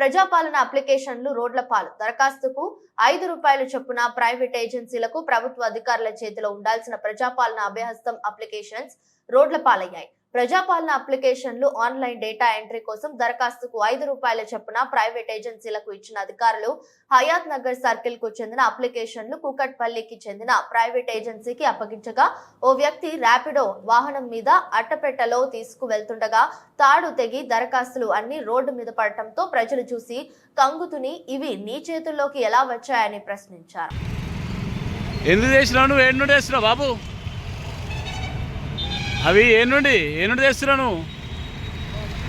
ప్రజాపాలన అప్లికేషన్లు రోడ్ల పాలు. దరఖాస్తుకు ఐదు రూపాయలు చొప్పున ప్రైవేట్ ఏజెన్సీలకు ప్రభుత్వ అధికారుల చేతిలో ఉండాల్సిన ప్రజాపాలన అభ్యహస్తం అప్లికేషన్స్ రోడ్ల పాలయ్యాయి. ప్రజాపాలన అప్లికేషన్లు ఆన్లైన్ డేటా ఎంట్రీ కోసం దరఖాస్తుకు ఐదు రూపాయల చొప్పున ప్రైవేట్ ఏజెన్సీలకు ఇచ్చిన అధికారులు హయాత్ నగర్ సర్కిల్కు చెందిన అప్లికేషన్లు కూకట్పల్లికి చెందిన ప్రైవేట్ ఏజెన్సీకి అప్పగించగా ఓ వ్యక్తి ర్యాపిడో వాహనం మీద అట్టపెట్టలో తీసుకువెళ్తుండగా తాడు తెగి దరఖాస్తులు అన్ని రోడ్డు మీద పడటంతో ప్రజలు చూసి కంగుతుని ఇవి నీ చేతుల్లోకి ఎలా వచ్చాయని ప్రశ్నించారు. ఎందుకు చేసినావు? నువ్వు ఎన్నో చేసినావు బాబు? అవి ఏ నుండి? ఏ నుండి తెస్తున్నావు నువ్వు?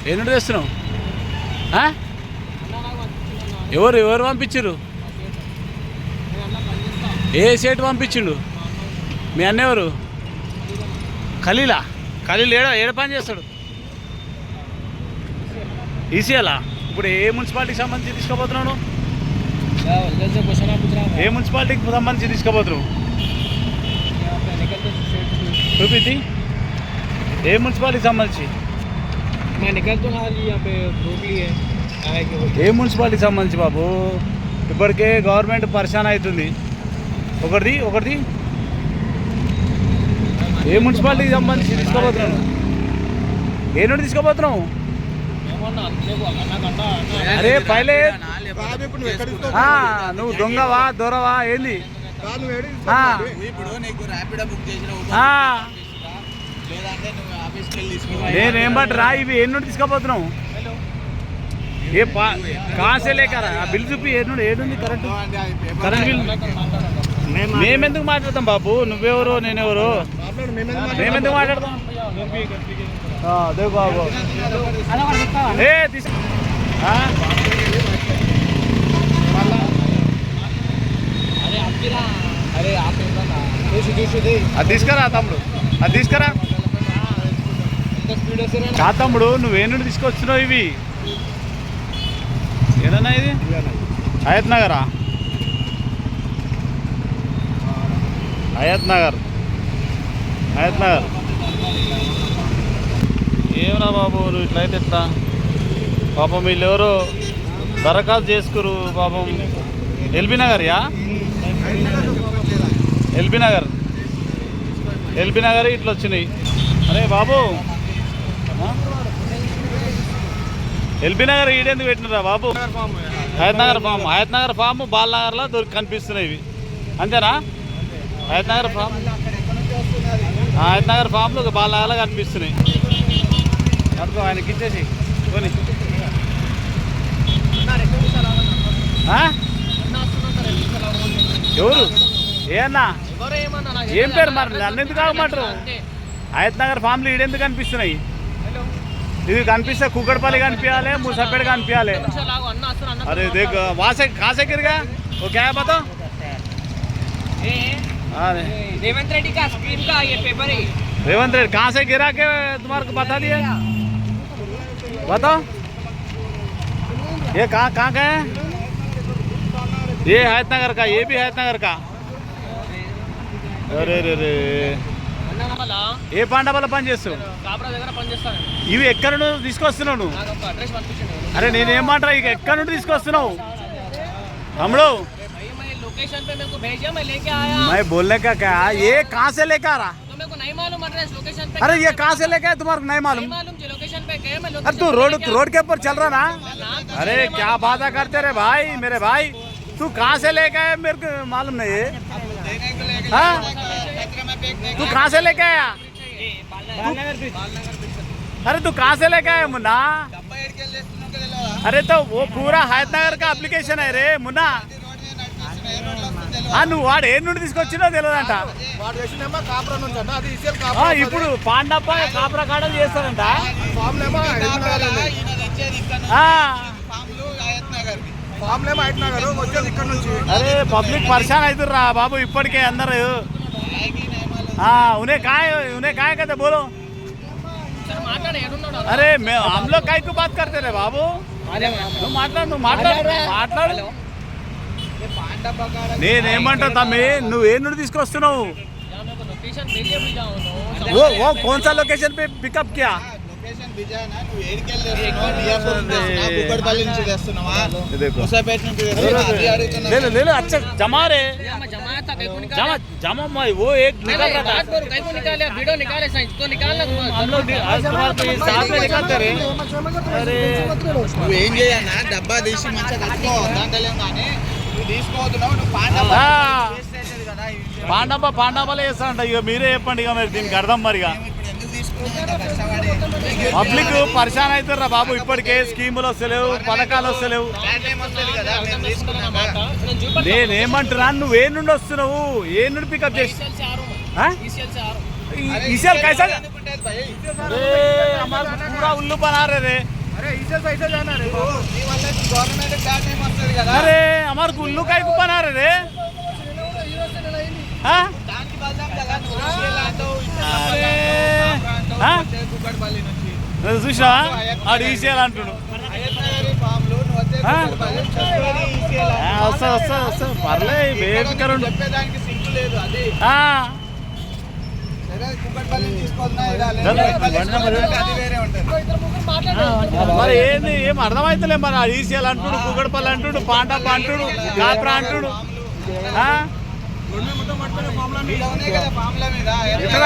ఏ నుండి తెస్తున్నావు? ఎవరు ఎవరు పంపించరు ఏ సేటు పంపించిండు? మీ అన్న ఎవరు? ఖలీలా? ఖలీలు ఏడా ఏడ పని చేస్తాడు? ఈసీఎలా ఇప్పుడు ఏ మున్సిపాలిటీకి సంబంధించి తీసుకోబోతున్నాను ఏ మున్సిపాలిటీకి సంబంధించి తీసుకోబోతున్నావు చూపించి ఏ మున్సిపాలిటీకి సంబంధించి मैं निकल तो हाल ही यहाँ पे रोक ली है आए कि वो ఏ మున్సిపాలిటీకి సంబంధించి బాబు ఇప్పటికే గవర్నమెంట్ పరిశాన్ అవుతుంది ఒకటిది ఒకటిది ఏ మున్సిపాలిటీకి సంబంధించి తీసుకోబోతున్నావు ఏ నుండి తీసుకోబోతున్నావు ఏమన్నా అంతసేపు అన్న గంట అరే పైలే ఆ, నువ్వు దొంగవా దొరవా ఏంది ఆ, ఇప్పుడు నీకు ర్యాపిడో బుక్ చేసిన ఆ, నేనేం బట్ రా ఇవి ఏడు నుండి తీసుకోపోతున్నావు ఏ పా కాసేలే కదా ఆ బిల్ చూపి ఏడు నుండి ఏడుంది కరెంట్ కరెంట్ బిల్ మేమెందుకు మాట్లాడతాం బాబు? నువ్వెవరు నేనెవరు? మేమెందుకు మాట్లాడతాం? అదే బాబు. ఏ తీసు అది తీసుకురా తమ్ముడు. అది తీసుకురా. కాతమ్ముడు స్పీడ్ నువ్వే నుండి తీసుకొచ్చినావు ఇవి? ఏదన్నా ఇది? హయత్ నగరా? హయత్ నగర్. హయత్ నగర్. ఏమరా బాబు నువ్వు ఇట్లయితే ఎట్లా? పాపం వీళ్ళెవరు దరఖాస్తు చేసుకురు పాపం. ఎల్బీ నగర్ యా ఎల్బీ నగర్. ఎల్బీ నగర్ ఇట్లా వచ్చినాయి. అరే బాబు ఆ? ఎల్బీ నగర్ ఈడెందుకు పెట్టినరా బాబు? హయత్ నగర్ ఫామ్ హయత్ నగర్ ఫామ్ బాల్ నగర్లో దొరికి కనిపిస్తున్నాయి ఇవి. అంతేనా? హయత్ నగర్ ఫామ్. హయత్ నగర్ ఫామ్లో ఒక బాల్ నగర్లో కనిపిస్తున్నాయి. అనుకో ఆయనకి ఇచ్చేసి. కొని? ఎవరు? ఏ అన్నా? ఎవరు ఏమన్నా నాకు ఏం పేరు మరి? నన్ను ఎందుకు ఆగమంటారు? హయత్ నగర్ ఫ్యామిలీ ఈడెందుకు కనిపిస్తున్నాయి? ఇది కనిపిస్తే కుక్కడపల్లి కనిపించాలి ముసపేట కనిపించాలి నిమిషాలు ఆగు, అన్న వస్తున్నా, అన్న अरे देख वहाँ से कहाँ से गिर गया वो क्या है बताओ ఏ, हाँ रेवंत रेड्डी का स्क्रीन का ये पेपर है रेवंत रेड्डी कहाँ से गिरा के तुम्हारे को बता दिया बताओ ये कहाँ कहाँ का है ये हैत नगर का ये भी हैत नगर का అరే రే రే అన్న వల్ల ఏ పాండ వల్ల పని చేస్తావు కాబ్రా దగ్గర పనిచేస్తాను ఇవి ఎక్కడ నుండి తీసుకొస్తున్నావు నువ్వు నాకు ఒక అడ్రస్ పంపించండి అరే నేనేమంటారా ఇక ఎక్కడ నుండి తీసుకొస్తున్నావు తమ్ముడు भाई मैं लोकेशन पे मेरे को भेजा मैं लेके आया मैं बोलने का क्या ये कहाँ से लेकर आ रहा तो मेरे को नहीं मालूम एड्रेस लोकेशन पे अरे ये कहाँ से लेके आए तुम्हारे को नहीं नहीं मालूम मालूम जो लोकेशन पे गए मैं अरे लोकेशन तू पे रोड लेके रोड के ऊपर चल रहा ना आया। अरे क्या बात करते रे भाई मेरे भाई तू कहाँ से लेके आया मेरे को मालूम नहीं है हाँ? तू कहाँ से लेके आया अरे तू कहाँ से लेके आया मुन्ना డబ్బా ఏడికెళ్ళి వేస్తున్నావు కదా తెలియదా? अरे तो वो पूरा హయత్ నగర్ का అప్లికేషన్ है రే మున్నా ఏ రోడ్లో వస్తుందో తెలియదా? ఆ నువ్వు వాడు ఏ నుండి తీసుకొచ్చినో తెలియదంట వాడు చేసిందేమో కాపురా నుంచి అంట అది ఇసేల్ ఆ, కాపురా ఇప్పుడు పాండప్ప కాపురా కాడలు చేస్తారంట ఫామ్ ఏమో కాపురాలా? ఈయన తెచ్చేది ఇక్కడ నుంచి. ఆ, ఫామ్లు హయత్ నగర్కి. ఫామ్ ఏమో అయినా గారు వచ్చేది ఇక్కడ నుంచి అరే పబ్లిక్ పరిశాన్ అవుతుర్రా బాబు ఇప్పటికే అందరు ఆయనకి నియమాలు. हाँ उन्हें कहा है उन्हें कहा है कहते बोलो సరే మాట్లాడు ఏడున్నాడు अरे मैं हम लोग काय को बात करते रहे बाबू నువ్వు మాట్లాడు నువ్వు మాట్లాడు మాట్లాడు నేనేమంటా తమ్మి నువ్వు ఏ నుండి తీసుకొస్తున్నావు यहाँ मेरे को लोकेशन भेजिए भी जाओ नो वो वो कौन सा लोकेशन पे पिकअप किया లొకేషన్ బిజానా నువ్వు ఏడికెళ్ళి తెస్తున్నావా డియాపూర్ నుంచి తెస్తున్నావా కుక్కడపల్లి నుంచి తెస్తున్నావా ఇదేకో. ముసాపేట నుంచి తెస్తున్నావా అది అడుగుతున్నా ले ले ले अच्छा जमा रे मैं जमाया था कहीं को निकाल जमा जमा मैं वो एक निकल रहा था बात करो कहीं को निकाले वीडियो निकाले साइंस तो निकालना हम लोग नि- आज तुम्हारे को ये साथ में निकालते रहे अरे నువ్వు ఏం చేయన్నా డబ్బా తీసి మంచిగా కట్టుకో దాంట్లో కానీ నువ్వు తీసుకోవద్దున్నావు నువ్వు పాండవ ఆ. వేస్ట్ అవుతుంది కదా ఈ విషయం. పాండవ పాండవలే చేస్తారంట ఇక మీరే చెప్పండి ఇక మరి దీనికి అర్థం మరిగా పబ్లిక్ పరిశాన్ అవుతుర్రా బాబు ఇప్పటికే? స్కీములు వస్తలేవు పథకాలు వస్తలేవు. నేనేమంటున్నా నువ్వు ఏ నుండి వస్తున్నావు? ఏ నుండి పికప్ చేసి ఈసీఎల్ ఉల్లు పనారే అరే అమర్ ఉల్లు కాయ పనారే బండి నెంబర్ తీసుకొద్దా అది వేరే ఉంటుంది మరి ఏంది? ఏం అర్థమైతలే మరి ఆడు ఈసీఎల్ అంటుడు కుగడపల్లి అంటుడు పాండప్ప అంటుడు కాపురా అంటుడు. ఎక్కడ?